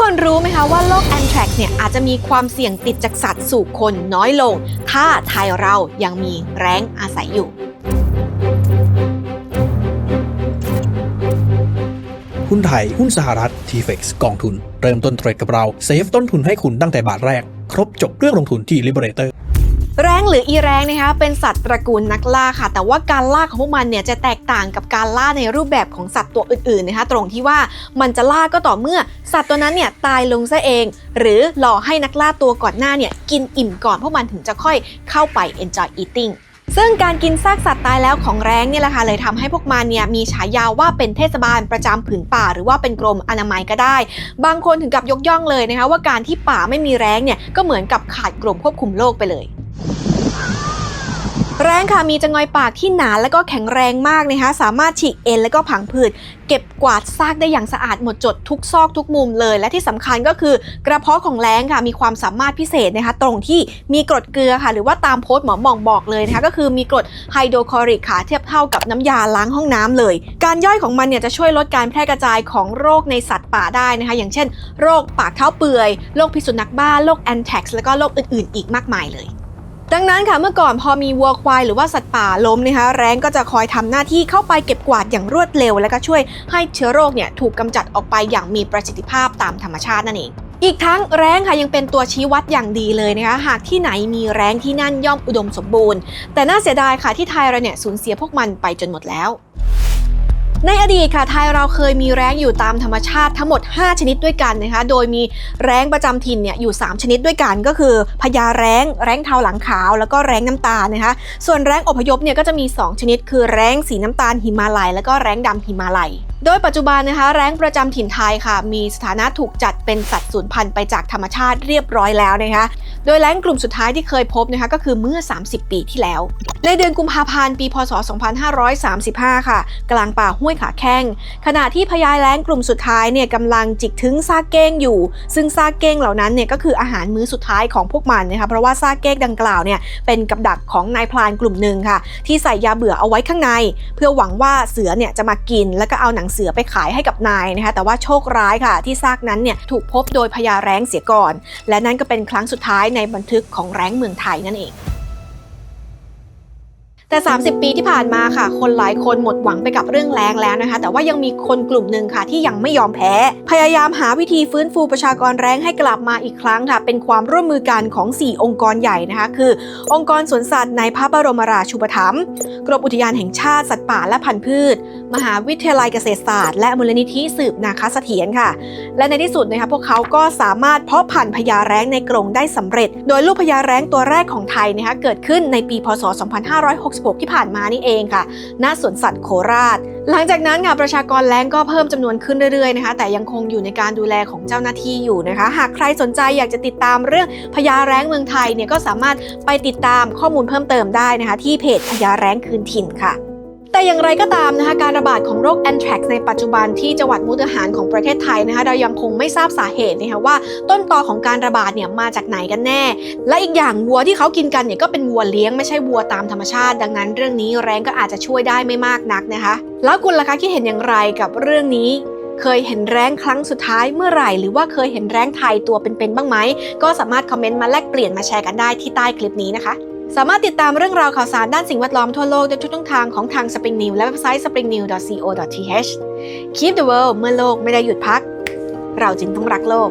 คนรู้ไหมคะว่าโรคแอนแทรกเนี่ยอาจจะมีความเสี่ยงติดจากสัตว์สู่คนน้อยลง ถ้าไทยเรายังมีแร้งอาศัยอยู่หุ้นไทย หุ้นสหรัฐ t f e x กองทุน เริ่มต้นเทรดกับเรา เซฟต้นทุนให้คุณตั้งแต่บาทแรก ครบจบเรื่องลงทุนที่ Liberator แร้งหรืออีแร้งนะคะเป็นสัตว์ตระกูลนักล่าค่ะ แต่ว่าการล่าของพวกมันเนี่ยจะแตกต่างกับการล่าในรูปแบบของสัตว์ตัวอื่นๆนะคะตรงที่ว่ามันจะล่าก็ต่อเมื่อ สัตว์ตัวนั้นเนี่ยตายลงซะเอง หรือรอให้นักล่าตัวก่อนหน้าเนี่ยกินอิ่มก่อนพวกมันถึงจะค่อยเข้าไป enjoy eating ซึ่งการกินซากสัตว์ตายแล้วของแร้งเนี่ยแหละค่ะเลยทำให้พวกมันเนี่ยมีฉายาว่าเป็นเทศบาลประจำผืนป่า หรือว่าเป็นกรมอนามัยก็ได้ บางคนถึงกับยกย่องเลยนะคะว่าการที่ป่าไม่มีแร้งเนี่ยก็เหมือนกับขาดกรมควบคุมโรคไปเลย แรงค่ะมีจงอยปากที่หนาและก็แข็งแรงมากนะคะ สามารถฉีกเอ็นและก็ผังผืดเก็บกวาดซากได้อย่างสะอาดหมดจดทุกซอกทุกมุมเลย และที่สำคัญก็คือกระเพาะของแรงค่ะมีความสามารถพิเศษนะคะ ตรงที่มีกรดเกลือค่ะ หรือว่าตามโพสต์หมอมองบอกเลยนะคะก็คือมีกรดไฮโดรคลอริกค่ะเทียบเท่ากับน้ำยาล้างห้องน้ำเลย การย่อยของมันเนี่ยจะช่วยลดการแพร่กระจายของโรคในสัตว์ป่าได้นะคะ อย่างเช่น โรคปากเท้าเปื่อยโรคพิษสุนัขบ้าโรคแอนแท็กซ์แล้วก็โรคอื่นๆ อีกมากมายเลย ดังนั้นค่ะเมื่อก่อนพอมีวัวควายหรือว่าสัตว์ป่าล้มนะคะแรงก็จะคอยทำหน้าที่เข้าไปเก็บกวาดอย่างรวดเร็ว และก็ช่วยให้เชื้อโรคเนี่ยถูกกำจัดออกไปอย่างมีประสิทธิภาพตามธรรมชาตินั่นเองอีกทั้งแรงค่ะยังเป็นตัวชี้วัดอย่างดีเลยนะคะหากที่ไหนมีแรงที่นั่นย่อมอุดมสมบูรณ์ แต่น่าเสียดายค่ะที่ไทยเราเนี่ยสูญเสียพวกมันไปจนหมดแล้ว ในอดีตค่ะไทยเราเคยมีแร้งอยู่ตามธรรมชาติทั้งหมด 5 ชนิดด้วยกันนะคะ โดยมีแร้งประจำถิ่นเนี่ยอยู่ 3 ชนิดด้วยกันก็คือพญาแร้ง แร้งเทาหลังขาว แล้วก็แร้งน้ำตาลนะคะ ส่วนแร้งอพยพเนี่ยก็จะมี 2 ชนิด คือแร้งสีน้ำตาลหิมาลัย แล้วก็แร้งดำหิมาลัยโดยปัจจุบันนะคะแร้งประจำถิ่นไทยค่ะ มีสถานะถูกจัดเป็นสัตว์สูญพันธุ์ไปจากธรรมชาติเรียบร้อยแล้วนะคะ โดยแร้งกลุ่มสุดท้ายที่เคยพบนะคะก็คือเมื่อ 30 ปีที่แล้วในเดือนกุมภาพันธ์ปีพศ 2535 ค่ะ กลางป่าห้วยขาแข้ง ขณะที่พญาแร้งกลุ่มสุดท้ายเนี่ยกำลังจิกถึงซากเก้งอยู่ ซึ่งซากเก้งเหล่านั้นเนี่ยก็คืออาหารมื้อสุดท้ายของพวกมันนะคะเพราะว่าซากเก้งดังกล่าวเนี่ยเป็นกับดักของนายพรานกลุ่มหนึ่งค่ะ ที่ใส่ยาเบื่อเอาไว้ข้างใน เพื่อหวังว่าเสือเนี่ยจะมากิน แล้วก็เอาหนังเสือไปขายให้กับนายนะคะแต่ว่าโชคร้ายค่ะ ที่ซากนั้นเนี่ยถูกพบโดยพญาแร้งเสียก่อน และนั่นก็เป็นครั้งสุดท้ายในบันทึกของแร้งเมืองไทยนั่นเอง แต่ 30 ปีที่ผ่านมาค่ะ คนหลายคนหมดหวังไปกับเรื่องแล้งแล้วนะคะ แต่ว่ายังมีคนกลุ่มหนึ่งค่ะ ที่ยังไม่ยอมแพ้ พยายามหาวิธีฟื้นฟูประชากรแรงให้กลับมาอีกครั้งค่ะ เป็นความร่วมมือกันของ 4 องค์กรใหญ่นะคะ คือ องค์กรสวนสัตว์ในพระบรมราชูปถัมภ์กรมอุทยานแห่งชาติสัตว์ป่าและพันธุ์พืช มหาวิทยาลัยเกษตรศาสตร์ และมูลนิธิสืบนาคเสถียรค่ะ และในที่สุดนะคะพวกเขาก็สามารถเพาะพันธุ์พญาแร้งในกรงได้สำเร็จ โดยลูกพญาแร้งตัวแรกของไทยนะคะเกิดขึ้นในปีพศ2566ที่ผ่านมานี่เองค่ะ ณ สวนสัตว์โคราช หลังจากนั้นค่ะประชากรแร้งก็เพิ่มจำนวนขึ้นเรื่อยๆนะคะ แต่ยังคงอยู่ในการดูแลของเจ้าหน้าที่อยู่นะคะ หากใครสนใจอยากจะติดตามเรื่องพญาแร้งเมืองไทยเนี่ยก็สามารถไปติดตามข้อมูลเพิ่มเติมได้นะคะ ที่เพจพญาแร้งคืนถิ่นค่ะ แต่อย่างไรก็ตามนะคะการระบาดของโรคแอนแทรกในปัจจุบันที่จังหวัดมุกดาหารของประเทศไทยนะคะเรายังคงไม่ทราบสาเหตุนะคะว่าต้นตอของการระบาดเนี่ยมาจากไหนกันแน่ และอีกอย่างวัวที่เขากินกันเนี่ยก็เป็นวัวเลี้ยงไม่ใช่วัวตามธรรมชาติ ดังนั้น เรื่องนี้แรงก็อาจจะช่วยได้ไม่มากนักนะคะ แล้วคุณล่ะคะคิดเห็นอย่างไรกับเรื่องนี้เคยเห็นแรงครั้งสุดท้ายเมื่อไหร่ หรือว่าเคยเห็นแรงไทยตัวเป็นๆบ้างไหม ก็สามารถคอมเมนต์มาแลกเปลี่ยนมาแชร์กันได้ที่ใต้คลิปนี้นะคะ สามารถติดตามเรื่องราวข่าวสารด้านสิ่งแวดล้อมทั่วโลกได้ทุกช่องทางของทาง Spring News และเว็บไซต์ springnews.co.th Keep the world เมื่อโลกไม่ได้หยุดพัก เราจึงต้องรักโลก